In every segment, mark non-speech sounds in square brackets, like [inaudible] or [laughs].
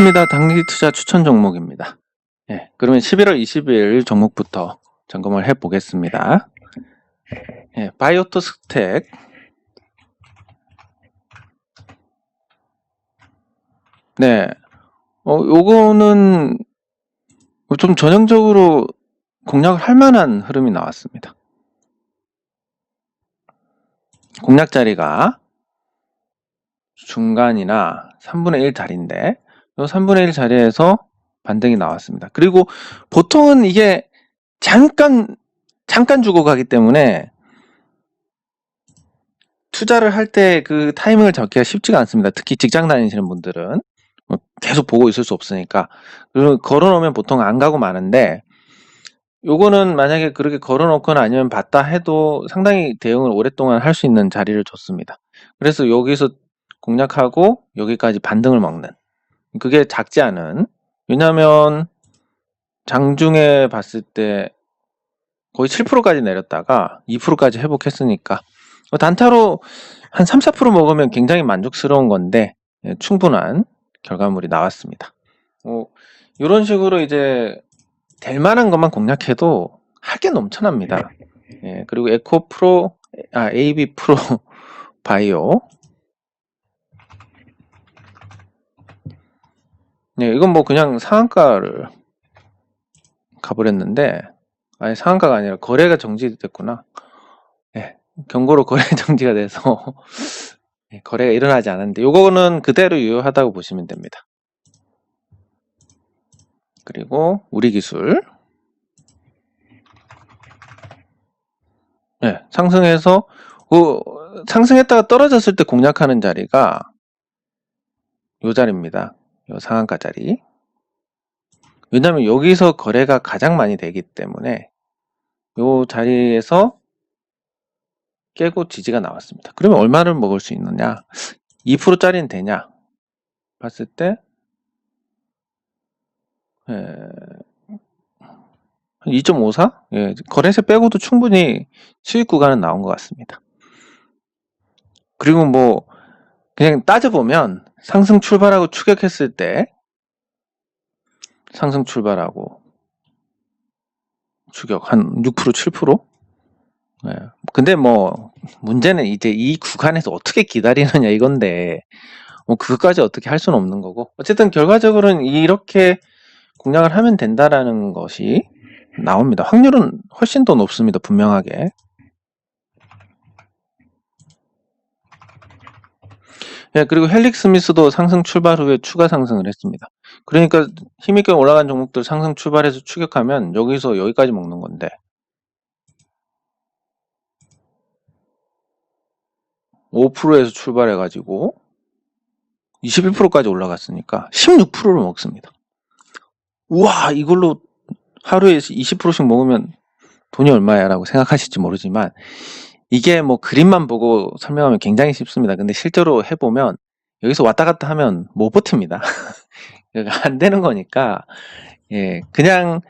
반갑습니다. 단기 투자 추천 종목입니다. 예, 그러면 11월 20일 종목부터 점검을 해 보겠습니다. 예, 바이오토 스택. 네. 어, 요거는 좀 전형적으로 공략을 할 만한 흐름이 나왔습니다. 공략 자리가 중간이나 3분의 1 자리인데 이 3분의 1 자리에서 반등이 나왔습니다. 그리고 보통은 이게 잠깐 잠깐 주고 가기 때문에 투자를 할 때 그 타이밍을 잡기가 쉽지가 않습니다. 특히 직장 다니시는 분들은 뭐 계속 보고 있을 수 없으니까 그리고 걸어놓으면 보통 안 가고 마는데 요거는 만약에 그렇게 걸어놓거나 아니면 봤다 해도 상당히 대응을 오랫동안 할 수 있는 자리를 줬습니다. 그래서 여기서 공략하고 여기까지 반등을 먹는 그게 작지 않은 왜냐하면 장중에 봤을 때 거의 7%까지 내렸다가 2%까지 회복했으니까 뭐 단타로 한 3, 4% 먹으면 굉장히 만족스러운 건데 예, 충분한 결과물이 나왔습니다. 어, 이런 식으로 이제 될 만한 것만 공략해도 할게 넘쳐납니다. 예, 그리고 에코 프로, 아, AB 프로 바이오. 네, 이건 뭐 그냥 상한가를 가버렸는데, 아니, 상한가가 아니라 거래가 정지됐구나. 예, 경고로 거래 [laughs] 정지가 돼서 예, 거래가 일어나지 않았는데, 요거는 그대로 유효하다고 보시면 됩니다. 그리고 우리 기술. 네, 상승해서 그 상승했다가 떨어졌을 때 공략하는 자리가 요 자리입니다. 요 상한가 자리. 왜냐하면 여기서 거래가 가장 많이 되기 때문에 요 자리에서 깨고 지지가 나왔습니다. 그러면 얼마를 먹을 수 있느냐? 2%짜리는 되냐? 봤을 때 예, 2.54? 예, 거래세 빼고도 충분히 수익 구간은 나온 것 같습니다. 그리고 뭐 그냥 따져보면 상승 출발하고 추격했을 때 상승 출발하고 추격 한 6% 7%? 예. 근데 뭐 문제는 이제 이 구간에서 어떻게 기다리느냐 이건데 뭐 그것까지 어떻게 할 수는 없는 거고 어쨌든 결과적으로는 이렇게 공략을 하면 된다라는 것이 나옵니다. 확률은 훨씬 더 높습니다. 분명하게. 예, 그리고 헬릭 스미스도 상승 출발 후에 추가 상승을 했습니다. 그러니까 힘있게 올라간 종목들 상승 출발해서 추격하면 여기서 여기까지 먹는 건데 5%에서 출발해가지고 21%까지 올라갔으니까 16%를 먹습니다. 우와 이걸로 하루에 20%씩 먹으면 돈이 얼마야 라고 생각하실지 모르지만 이게 뭐 그림만 보고 설명하면 굉장히 쉽습니다. 근데 실제로 해보면 여기서 왔다 갔다 하면 못 버팁니다. [laughs] 안 되는 거니까 예 그냥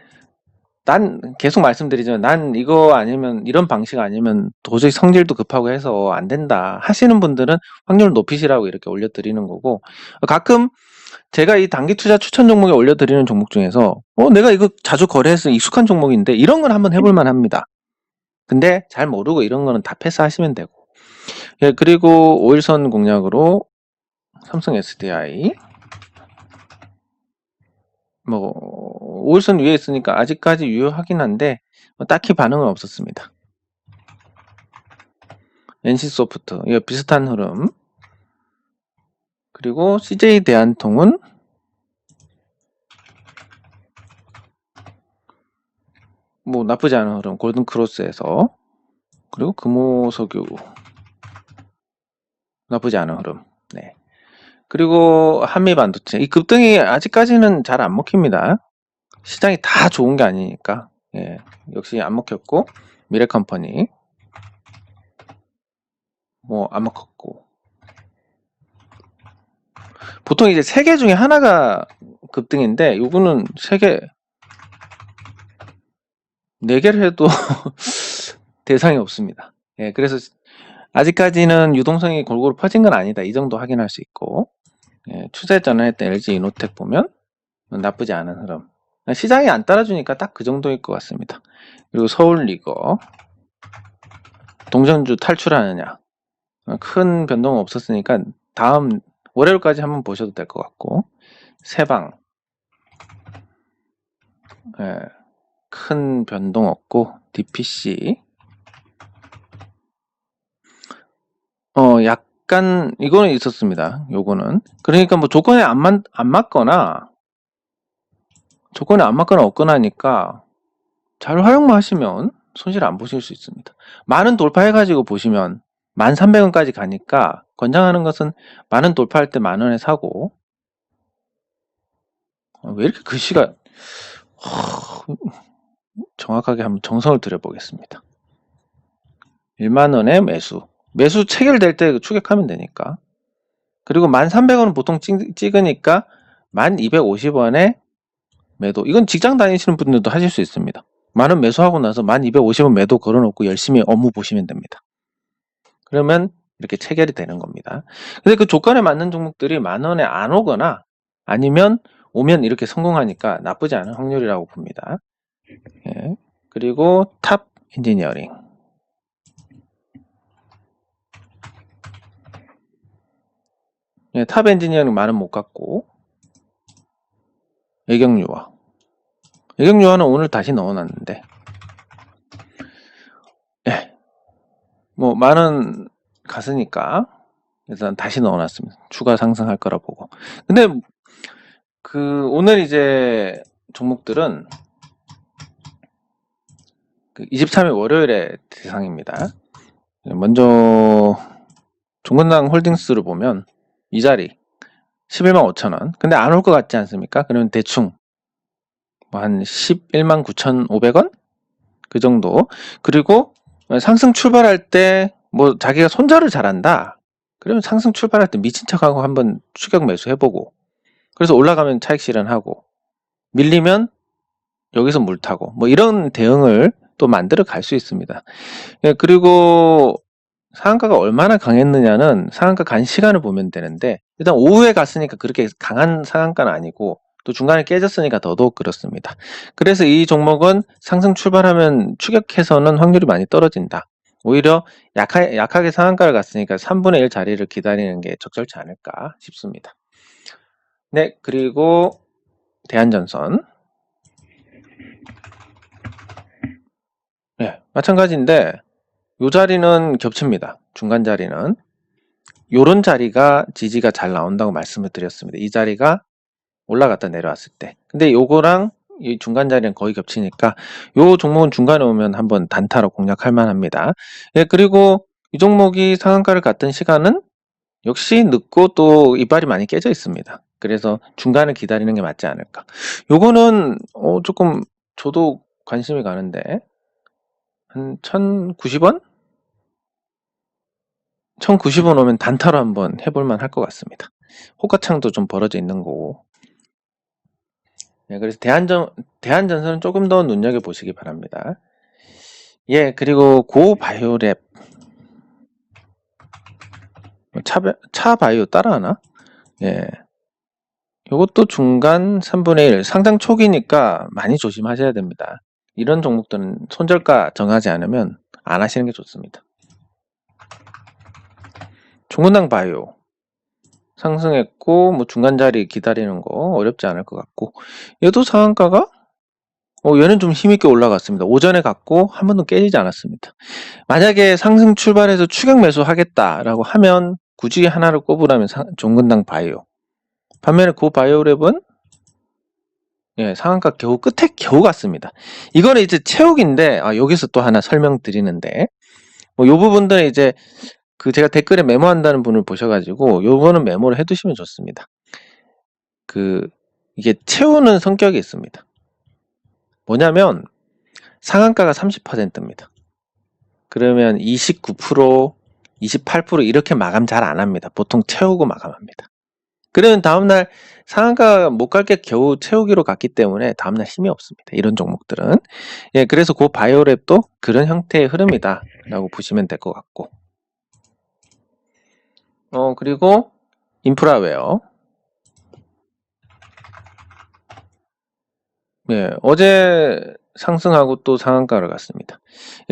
난 계속 말씀드리지만 난 이거 아니면 이런 방식 아니면 도저히 성질도 급하고 해서 안 된다 하시는 분들은 확률 높이시라고 이렇게 올려드리는 거고 가끔 제가 이 단기 투자 추천 종목에 올려드리는 종목 중에서 어 내가 이거 자주 거래해서 익숙한 종목인데 이런 건 한번 해볼 만합니다. 근데 잘 모르고 이런 거는 다 패스하시면 되고. 예 그리고 5일선 공략으로 삼성 SDI 뭐 5일선 위에 있으니까 아직까지 유효하긴 한데 뭐 딱히 반응은 없었습니다. NC소프트 이거 비슷한 흐름. 그리고 CJ 대한통운 뭐 나쁘지 않은 흐름 골든 크로스에서 그리고 금호석유. 나쁘지 않은 흐름. 네. 그리고 한미 반도체. 이 급등이 아직까지는 잘 안 먹힙니다. 시장이 다 좋은 게 아니니까. 예. 역시 안 먹혔고 미래컴퍼니. 뭐 안 먹혔고. 보통 이제 세 개 중에 하나가 급등인데 요거는 세 개, 네 개를 해도 [laughs] 대상이 없습니다. 예, 그래서 아직까지는 유동성이 골고루 퍼진 건 아니다. 이 정도 확인할 수 있고. 예, 추세 전환했던 LG 이노텍 보면 나쁘지 않은 흐름. 시장이 안 따라주니까 딱 그 정도일 것 같습니다. 그리고 서울 리거 동전주 탈출하느냐 어, 큰 변동 없었으니까 다음 월요일까지 한번 보셔도 될 것 같고 세방 예, 큰 변동 없고 DPC 어 약간 이거는 있었습니다. 요거는 그러니까 뭐 조건에 안, 맞, 안 맞거나 조건에 안 맞거나 없거나 하니까 잘 활용만 하시면 손실 안 보실 수 있습니다. 만원 돌파해가지고 보시면 1,300원까지 가니까 권장하는 것은 만원 돌파할 때 만원에 사고 어, 왜 이렇게 글씨가 허, 정확하게 한번 정성을 들여보겠습니다. 1만원에 매수 매수 체결될 때 추격하면 되니까 그리고 1,300원은 보통 찍, 찍으니까 1,250원에 매도 이건 직장 다니시는 분들도 하실 수 있습니다. 만원 매수하고 나서 1,250원 매도 걸어놓고 열심히 업무 보시면 됩니다. 그러면 이렇게 체결이 되는 겁니다. 근데 그 조건에 맞는 종목들이 만원에 안 오거나 아니면 오면 이렇게 성공하니까 나쁘지 않은 확률이라고 봅니다. 예. 그리고 탑 엔지니어링. 예, 탑 엔지니어링 많은 못 갔고 애경유화 애경유화는 오늘 다시 넣어놨는데 예, 뭐 많은 갔으니까 일단 다시 넣어놨습니다. 추가 상승할 거라 보고 근데 그 오늘 이제 종목들은 그 23일 월요일에 대상입니다. 먼저 종근당 홀딩스를 보면 이 자리 11만 5천 원. 근데 안 올 것 같지 않습니까? 그러면 대충 뭐 한 11만 9,500원 그 정도. 그리고 상승 출발할 때 뭐 자기가 손절을 잘한다. 그러면 상승 출발할 때 미친 척하고 한번 추격 매수 해보고 그래서 올라가면 차익 실현하고 밀리면 여기서 물 타고 뭐 이런 대응을 또 만들어 갈 수 있습니다. 예, 그리고 상한가가 얼마나 강했느냐는 상한가 간 시간을 보면 되는데 일단 오후에 갔으니까 그렇게 강한 상한가는 아니고 또 중간에 깨졌으니까 더더욱 그렇습니다. 그래서 이 종목은 상승 출발하면 추격해서는 확률이 많이 떨어진다. 오히려 약하, 약하게 상한가를 갔으니까 3분의 1 자리를 기다리는 게 적절치 않을까 싶습니다. 네, 그리고 대한전선. 네, 마찬가지인데 요 자리는 겹칩니다. 중간 자리는 요런 자리가 지지가 잘 나온다고 말씀을 드렸습니다. 이 자리가 올라갔다 내려왔을 때. 근데 요거랑 이 중간 자리는 거의 겹치니까 요 종목은 중간에 오면 한번 단타로 공략할 만합니다. 예, 그리고 이 종목이 상한가를 갔던 시간은 역시 늦고 또 이빨이 많이 깨져 있습니다. 그래서 중간을 기다리는 게 맞지 않을까. 요거는 어, 조금 저도 관심이 가는데 한 1090원? 1090원 오면 단타로 한번 해볼만 할 것 같습니다. 호가창도 좀 벌어져 있는 거고. 네, 그래서 대한전, 대한전선은 조금 더 눈여겨보시기 바랍니다. 예, 그리고 고바이오랩. 차, 차 바이오 따라하나? 예. 이것도 중간 3분의 1, 상당 초기니까 많이 조심하셔야 됩니다. 이런 종목들은 손절가 정하지 않으면 안 하시는 게 좋습니다. 중근당 바이오 상승했고 뭐 중간 자리 기다리는 거 어렵지 않을 것 같고 얘도 상한가가 어, 얘는 좀 힘있게 올라갔습니다. 오전에 갔고 한 번도 깨지지 않았습니다. 만약에 상승 출발해서 추격 매수 하겠다라고 하면 굳이 하나를 꼽으라면 종근당 바이오 반면에 그 바이오랩은 예, 상한가 겨우 끝에 겨우 갔습니다. 이거는 이제 채우기인데 아, 여기서 또 하나 설명드리는데 뭐 요 부분들은 이제 그 제가 댓글에 메모한다는 분을 보셔가지고 요거는 메모를 해두시면 좋습니다. 그 이게 채우는 성격이 있습니다. 뭐냐면 상한가가 30%입니다. 그러면 29%, 28% 이렇게 마감 잘 안 합니다. 보통 채우고 마감합니다. 그러면 다음날 상한가 못 갈 게 겨우 채우기로 갔기 때문에 다음날 힘이 없습니다. 이런 종목들은. 예, 그래서 그 바이오랩도 그런 형태의 흐름이다라고 보시면 될 것 같고. 어, 그리고 인프라웨어. 예, 어제 상승하고 또 상한가를 갔습니다.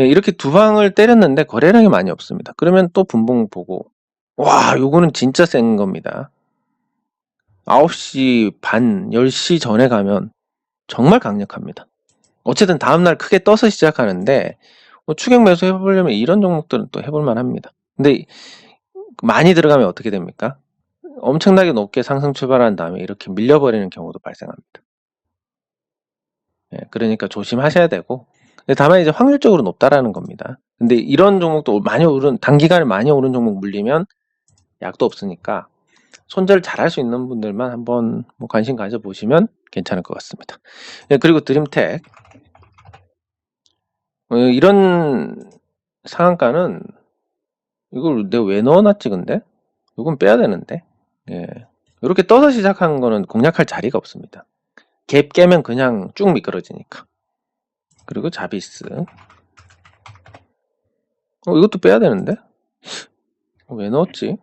예, 이렇게 두 방을 때렸는데 거래량이 많이 없습니다. 그러면 또 분봉 보고 와, 요거는 진짜 센 겁니다. 9시 반, 10시 전에 가면 정말 강력합니다. 어쨌든 다음날 크게 떠서 시작하는데 뭐 추격 매수 해보려면 이런 종목들은 또 해볼만 합니다. 근데 많이 들어가면 어떻게 됩니까? 엄청나게 높게 상승 출발한 다음에 이렇게 밀려버리는 경우도 발생합니다. 예, 그러니까 조심하셔야 되고 다만 이제 확률적으로 높다라는 겁니다. 근데 이런 종목도 많이 오른 단기간에 많이 오른 종목 물리면 약도 없으니까 손절 잘 할 수 있는 분들만 한번 뭐 관심 가져 보시면 괜찮을 것 같습니다. 예, 그리고 드림텍 어, 이런 상한가는 이걸 내가 왜 넣어놨지 근데 이건 빼야 되는데 예. 이렇게 떠서 시작한 거는 공략할 자리가 없습니다. 갭 깨면 그냥 쭉 미끄러지니까. 그리고 자비스. 어, 이것도 빼야 되는데? 어, 왜 넣었지?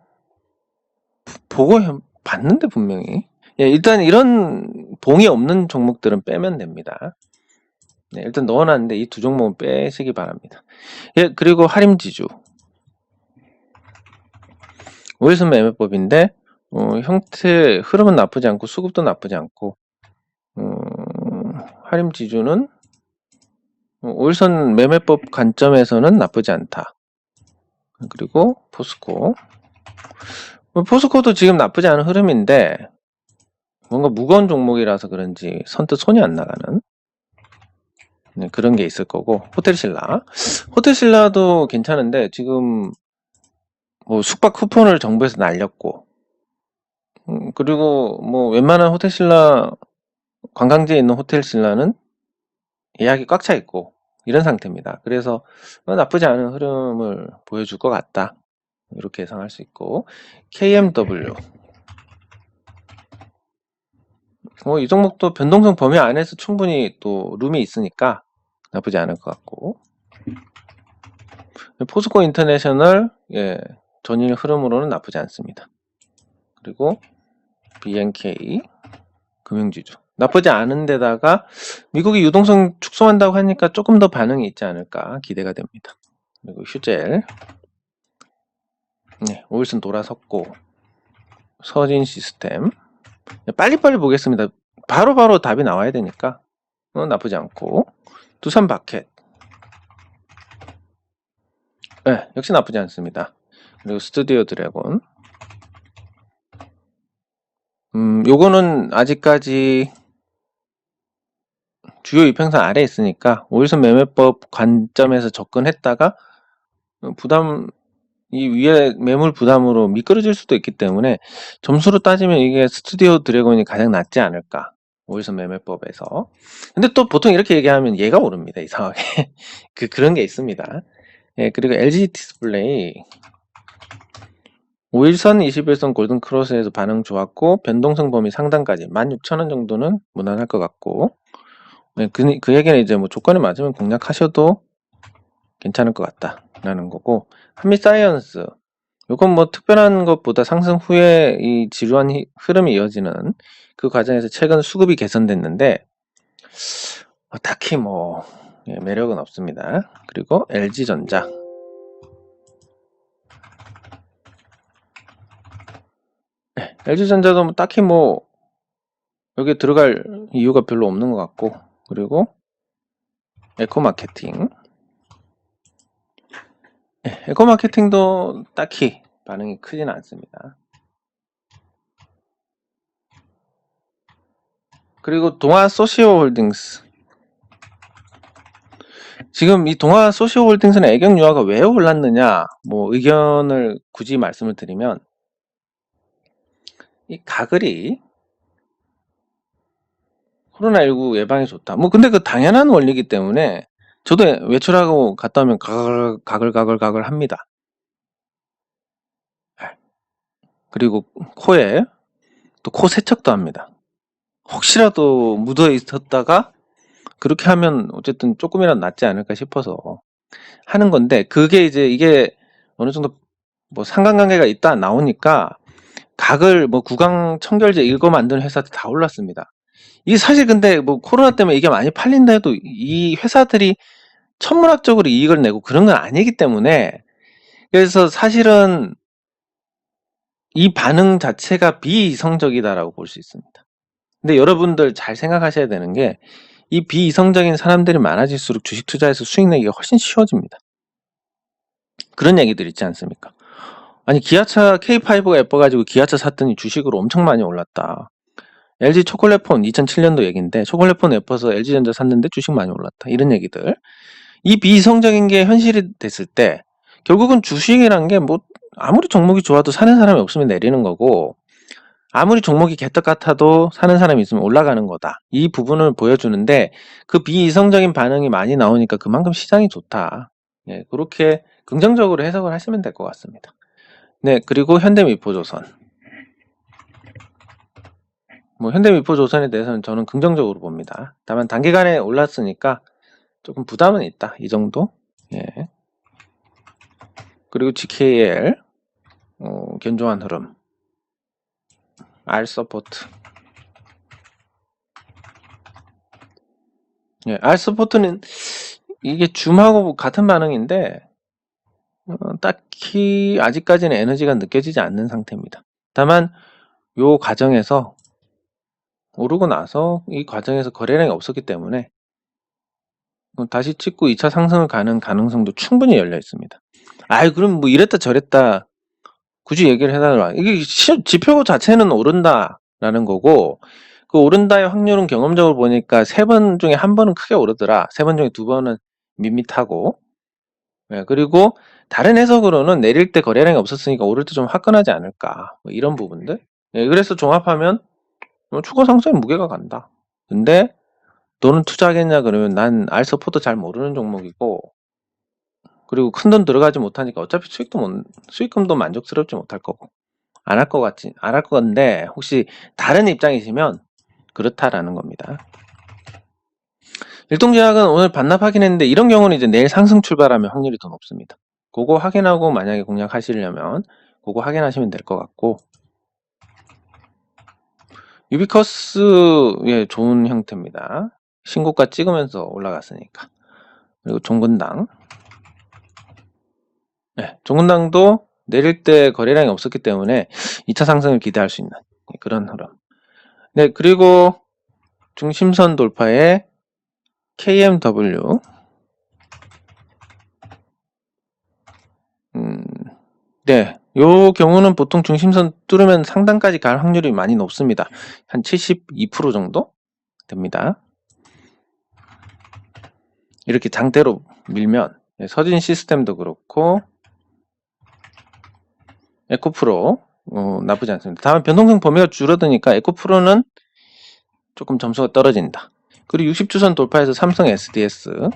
보고 해- 봤는데 분명히. 예, 일단 이런 봉이 없는 종목들은 빼면 됩니다. 네, 일단 넣어놨는데 이 두 종목은 빼시기 바랍니다. 예, 그리고 하림지주. 오일선 매매법인데 어, 형태 흐름은 나쁘지 않고 수급도 나쁘지 않고 어, 하림 지주는 어, 오일선 매매법 관점에서는 나쁘지 않다. 그리고 포스코 어, 포스코도 지금 나쁘지 않은 흐름인데 뭔가 무거운 종목이라서 그런지 선뜻 손이 안 나가는 네, 그런 게 있을 거고 호텔신라 호텔신라도 괜찮은데 지금 뭐 숙박 쿠폰을 정부에서 날렸고 음, 그리고 뭐 웬만한 호텔신라 관광지에 있는 호텔신라는 예약이 꽉 차 있고 이런 상태입니다. 그래서 뭐 나쁘지 않은 흐름을 보여줄 것 같다. 이렇게 예상할 수 있고. KMW 뭐이 종목도 변동성 범위 안에서 충분히 또 룸이 있으니까 나쁘지 않을 것 같고. 포스코 인터내셔널 예, 전일 흐름으로는 나쁘지 않습니다. 그리고 BNK 금융지주. 나쁘지 않은 데다가 미국이 유동성 축소한다고 하니까 조금 더 반응이 있지 않을까 기대가 됩니다. 그리고 휴젤 네, 오일선 돌아섰고 서진 시스템 네, 빨리빨리 보겠습니다. 바로바로 바로 답이 나와야 되니까 어, 나쁘지 않고 두산 바켓 네, 역시 나쁘지 않습니다. 그리고 스튜디오 드래곤 음, 요거는 아직까지 주요 이평선 아래에 있으니까 오일선 매매법 관점에서 접근했다가 부담 이 위에 매물 부담으로 미끄러질 수도 있기 때문에 점수로 따지면 이게 스튜디오 드래곤이 가장 낫지 않을까 오일선 매매법에서. 근데 또 보통 이렇게 얘기하면 얘가 오릅니다 이상하게. [laughs] 그 그런 게 있습니다. 예 그리고 LG 디스플레이. 5일선, 21선 골든 크로스에서 반응 좋았고 변동성 범위 상단까지 16,000원 정도는 무난할 것 같고 네, 그, 그 얘기는 이제 뭐 조건이 맞으면 공략하셔도 괜찮을 것 같다라는 거고 한미 사이언스. 이건 뭐 특별한 것보다 상승 후에 이 지루한 히- 흐름이 이어지는 그 과정에서 최근 수급이 개선됐는데 어, 딱히 뭐 예, 매력은 없습니다. 그리고 LG전자. LG전자도 뭐 딱히 뭐 여기 들어갈 이유가 별로 없는 것 같고 그리고 에코마케팅 네, 에코 마케팅도 딱히 반응이 크지는 않습니다. 그리고 동아 소시오 홀딩스 지금 이 동아 소시오 홀딩스는 애경 유화가 왜 올랐느냐 뭐 의견을 굳이 말씀을 드리면 이 가글이 코로나19 예방에 좋다. 뭐 근데 그 당연한 원리이기 때문에 저도 외출하고 갔다 오면 가글 가글 가글 가글 합니다. 네. 그리고 코에 또 코 세척도 합니다. 혹시라도 묻어 있었다가 그렇게 하면 어쨌든 조금이라도 낫지 않을까 싶어서 하는 건데 그게 이제 이게 어느 정도 뭐 상관관계가 있다 나오니까 각을 뭐 구강 청결제 이거 만드는 회사들 다 올랐습니다. 이게 사실 근데 뭐 코로나 때문에 이게 많이 팔린다 해도 이 회사들이 천문학적으로 이익을 내고 그런 건 아니기 때문에 그래서 사실은 이 반응 자체가 비이성적이다라고 볼 수 있습니다. 근데 여러분들 잘 생각하셔야 되는 게 이 비이성적인 사람들이 많아질수록 주식 투자에서 수익 내기가 훨씬 쉬워집니다. 그런 얘기들 있지 않습니까? 아니 기아차 K5가 예뻐가지고 기아차 샀더니 주식으로 엄청 많이 올랐다. LG 초콜릿폰 2007년도 얘기인데 초콜릿폰 예뻐서 LG전자 샀는데 주식 많이 올랐다. 이런 얘기들. 이 비이성적인 게 현실이 됐을 때 결국은 주식이란 게 뭐 아무리 종목이 좋아도 사는 사람이 없으면 내리는 거고 아무리 종목이 개떡 같아도 사는 사람이 있으면 올라가는 거다. 이 부분을 보여주는데 그 비이성적인 반응이 많이 나오니까 그만큼 시장이 좋다. 예, 그렇게 긍정적으로 해석을 하시면 될 것 같습니다. 네, 그리고 현대미포조선. 뭐 현대미포조선에 대해서는 저는 긍정적으로 봅니다. 다만 단기간에 올랐으니까 조금 부담은 있다. 이 정도. 예. 그리고 GKL 어, 견조한 흐름. R 서포트. 예, R 서포트는 이게 줌하고 같은 반응인데 어, 딱히 아직까지는 에너지가 느껴지지 않는 상태입니다. 다만 요 과정에서 오르고 나서 이 과정에서 거래량이 없었기 때문에 어, 다시 찍고 2차 상승을 가는 가능성도 충분히 열려 있습니다. 아이 그럼 뭐 이랬다 저랬다 굳이 얘기를 해달라. 이게 시- 지표 자체는 오른다라는 거고 그 오른다의 확률은 경험적으로 보니까 세 번 중에 한 번은 크게 오르더라. 세 번 중에 두 번은 밋밋하고 예, 그리고 다른 해석으로는 내릴 때 거래량이 없었으니까 오를 때 좀 화끈하지 않을까 뭐 이런 부분들. 예, 그래서 종합하면 뭐 추가 상승에 무게가 간다. 근데 너는 투자하겠냐 그러면 난 알서포도 잘 모르는 종목이고 그리고 큰 돈 들어가지 못하니까 어차피 수익도 못, 수익금도 만족스럽지 못할 거고 안 할 것 같지 안 할 건데 혹시 다른 입장이시면 그렇다라는 겁니다. 일동제약은 오늘 반납 확인했는데 이런 경우는 이제 내일 상승 출발하면 확률이 더 높습니다. 그거 확인하고 만약에 공략하시려면 그거 확인하시면 될 것 같고 유비커스의 좋은 형태입니다. 신고가 찍으면서 올라갔으니까 그리고 종근당 네, 종근당도 내릴 때 거래량이 없었기 때문에 2차 상승을 기대할 수 있는 그런 흐름. 네, 그리고 중심선 돌파에 KMW. 음, 네, 요 경우는 보통 중심선 뚫으면 상단까지 갈 확률이 많이 높습니다. 한 72% 정도 됩니다. 이렇게 장대로 밀면 네, 서진 시스템도 그렇고 에코프로 어, 나쁘지 않습니다. 다만 변동성 범위가 줄어드니까 에코프로는 조금 점수가 떨어진다. 그리고 60주선 돌파해서 삼성 SDS.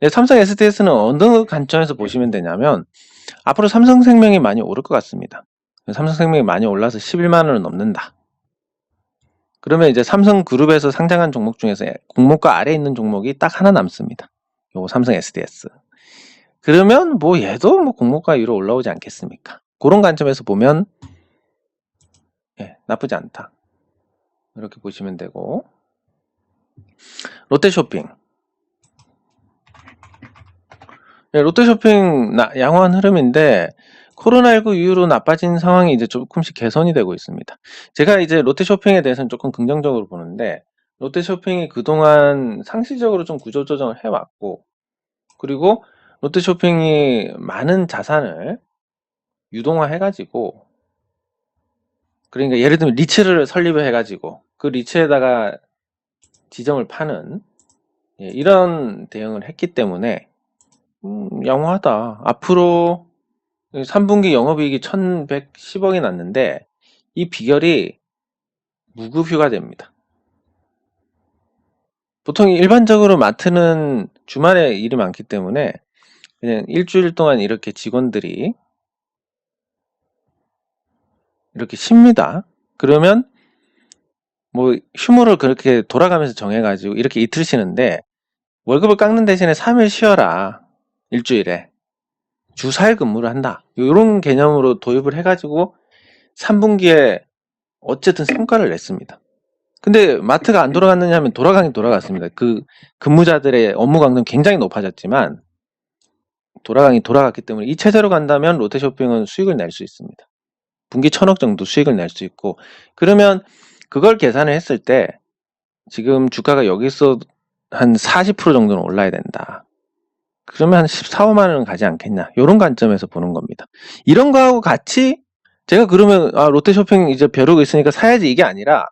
네, 삼성 SDS는 어느 관점에서 보시면 되냐면 앞으로 삼성생명이 많이 오를 것 같습니다. 삼성생명이 많이 올라서 11만 원을 넘는다. 그러면 이제 삼성그룹에서 상장한 종목 중에서 공모가 아래 있는 종목이 딱 하나 남습니다. 요거 삼성 SDS. 그러면 뭐 얘도 뭐 공모가 위로 올라오지 않겠습니까? 그런 관점에서 보면 예, 나쁘지 않다. 이렇게 보시면 되고 롯데쇼핑 예, 롯데쇼핑 나- 양호한 흐름인데 코로나19 이후로 나빠진 상황이 이제 조금씩 개선이 되고 있습니다. 제가 이제 롯데쇼핑에 대해서는 조금 긍정적으로 보는데 롯데쇼핑이 그동안 상시적으로 좀 구조 조정을 해 왔고 그리고 롯데쇼핑이 많은 자산을 유동화해 가지고 그러니까 예를 들면 리츠를 설립을 해 가지고 그 리츠에다가 지점을 파는 예, 이런 대응을 했기 때문에 음, 양호하다. 앞으로 3분기 영업이익이 1110 억이 났는데 이 비결이 무급휴가 됩니다. 보통 일반적으로 마트는 주말에 일이 많기 때문에 그냥 일주일 동안 이렇게 직원들이 이렇게 쉽니다. 그러면 뭐 휴무를 그렇게 돌아가면서 정해 가지고 이렇게 이틀 쉬는데 월급을 깎는 대신에 3 일 쉬어라 일주일에 주 4일 근무를 한다 이런 개념으로 도입을 해가지고 3분기에 어쨌든 성과를 냈습니다. 근데 마트가 안 돌아갔느냐 하면 돌아가긴 돌아갔습니다. 그 근무자들의 업무 강도는 굉장히 높아졌지만 돌아가긴 돌아갔기 때문에 이 체제로 간다면 롯데쇼핑은 수익을 낼 수 있습니다. 분기 천억 정도 수익을 낼 수 있고 그러면 그걸 계산을 했을 때 지금 주가가 여기서 한 40% 정도는 올라야 된다. 그러면 한 14, 5만 원은 가지 않겠냐. 이런 관점에서 보는 겁니다. 이런 거하고 같이 제가 그러면 아, 롯데 쇼핑 이제 벼르고 있으니까 사야지 이게 아니라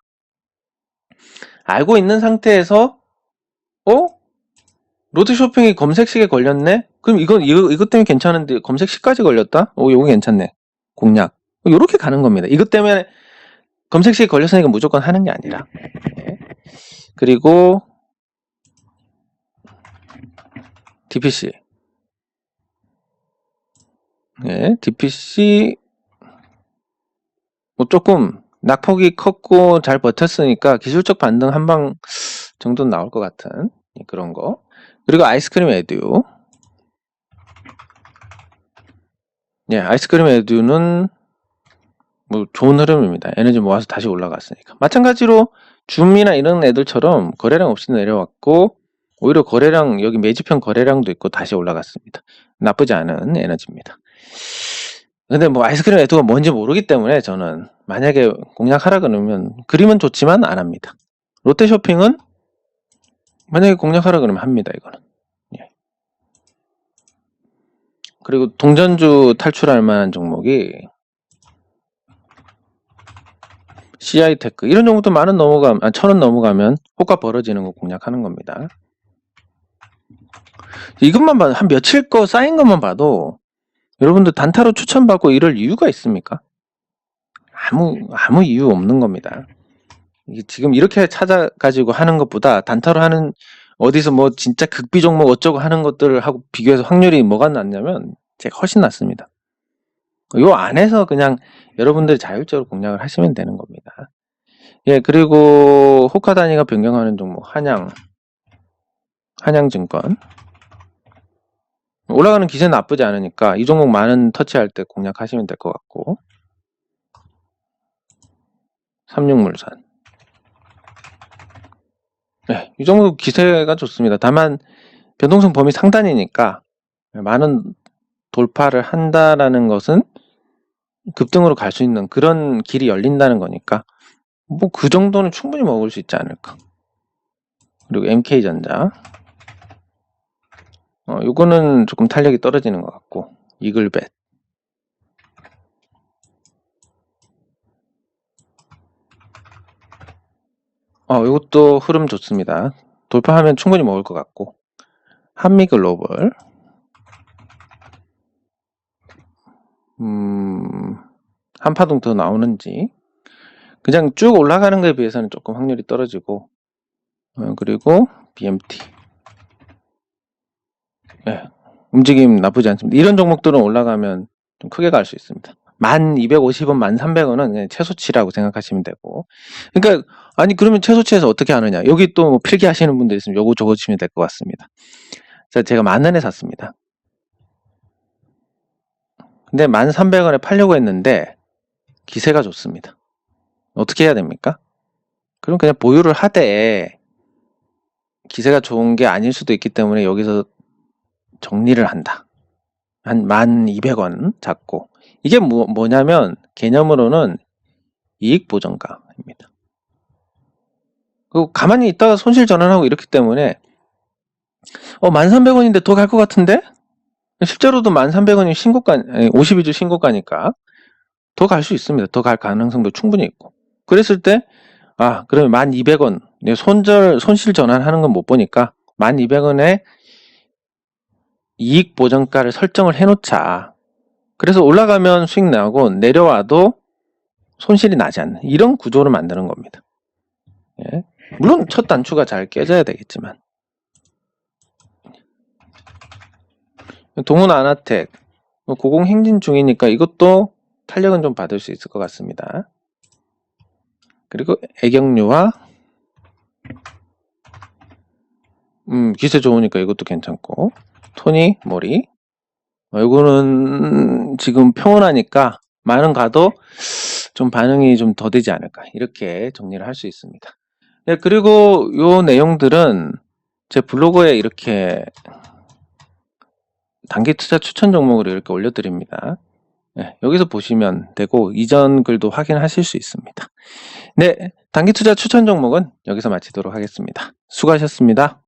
알고 있는 상태에서 어? 롯데 쇼핑이 검색식에 걸렸네? 그럼 이건 이거 이것 때문에 괜찮은데 검색식까지 걸렸다? 오, 요거 괜찮네. 공략. 요렇게 가는 겁니다. 이것 때문에 검색식에 걸렸으니까 무조건 하는 게 아니라. 네. 그리고 DPC. 네, DPC 뭐 조금 낙폭이 컸고 잘 버텼으니까 기술적 반등 한 방 정도는 나올 것 같은 그런 거. 그리고 아이스크림 에듀. 예, 아이스크림 에듀는 뭐 좋은 흐름입니다. 에너지 모아서 다시 올라갔으니까. 마찬가지로 줌이나 이런 애들처럼 거래량 없이 내려왔고 오히려 거래량 여기 매집형 거래량도 있고 다시 올라갔습니다. 나쁘지 않은 에너지입니다. 근데 뭐 아이스크림 에듀가 뭔지 모르기 때문에 저는 만약에 공략 하라 그러면 그림은 좋지만 안 합니다. 롯데 쇼핑은 만약에 공략하라 그러면 합니다. 이거는. 예. 그리고 동전주 탈출할 만한 종목이 CI 테크 이런 종목도 만원 넘어가면 아, 천원 넘어가면 호가 벌어지는 거 공략하는 겁니다. 이것만 봐도 한 며칠 거 쌓인 것만 봐도 여러분들 단타로 추천받고 이럴 이유가 있습니까? 아무 아무 이유 없는 겁니다. 지금 이렇게 찾아가지고 하는 것보다 단타로 하는 어디서 뭐 진짜 극비 종목 어쩌고 하는 것들을 하고 비교해서 확률이 뭐가 낫냐면 제가 훨씬 낫습니다. 요 안에서 그냥 여러분들이 자율적으로 공략을 하시면 되는 겁니다. 예, 그리고 호카 단위가 변경하는 종목 한양 한양증권 올라가는 기세 나쁘지 않으니까 이 종목 많은 터치할 때 공략하시면 될 것 같고 삼육물산 네, 이 정도 기세가 좋습니다. 다만 변동성 범위 상단이니까 많은 돌파를 한다라는 것은 급등으로 갈 수 있는 그런 길이 열린다는 거니까 뭐 그 정도는 충분히 먹을 수 있지 않을까. 그리고 MK전자 어, 요거는 조금 탄력이 떨어지는 것 같고 이글벳. 어, 이것도 흐름 좋습니다. 돌파하면 충분히 먹을 것 같고. 한미 글로벌. 음, 한파동 더 나오는지. 그냥 쭉 올라가는 것에 비해서는 조금 확률이 떨어지고 어, 그리고 BMT 네, 움직임 나쁘지 않습니다. 이런 종목들은 올라가면 좀 크게 갈 수 있습니다. 만 250원, 만 300원은 그냥 최소치라고 생각하시면 되고. 그러니까, 아니, 그러면 최소치에서 어떻게 하느냐. 여기 또 뭐 필기 하시는 분들 있으면 요거 적어 주시면 될 것 같습니다. 자, 제가 만 원에 샀습니다. 근데 만 300원에 팔려고 했는데, 기세가 좋습니다. 어떻게 해야 됩니까? 그럼 그냥 보유를 하되, 기세가 좋은 게 아닐 수도 있기 때문에 여기서 정리를 한다. 한 1200원 잡고. 이게 뭐, 뭐냐면 개념으로는 이익 보전가입니다. 그 가만히 있다가 손실 전환하고 이렇기 때문에 어 1300원인데 더 갈 것 같은데? 실제로도 1300원이 신고가 52주 신고가니까 더 갈 수 있습니다. 더 갈 가능성도 충분히 있고. 그랬을 때 아, 그러면 1200원 손절 손실 전환하는 건 못 보니까 1200원에 이익 보전가를 설정을 해 놓자. 그래서 올라가면 수익 나고 내려와도 손실이 나지 않는 이런 구조를 만드는 겁니다. 예. 물론 첫 단추가 잘 깨져야 되겠지만 동훈 아나텍 고공 행진 중이니까 이것도 탄력은 좀 받을 수 있을 것 같습니다. 그리고 애경류와 음, 기세 좋으니까 이것도 괜찮고 토니 머리 어, 이거는 지금 평온하니까 많은 가도 좀 반응이 좀 더 되지 않을까 이렇게 정리를 할 수 있습니다. 예, 그리고 요 내용들은 제 블로그에 이렇게 단기 투자 추천 종목으로 이렇게 올려드립니다. 예, 여기서 보시면 되고 이전 글도 확인하실 수 있습니다. 네, 단기 투자 추천 종목은 여기서 마치도록 하겠습니다. 수고하셨습니다.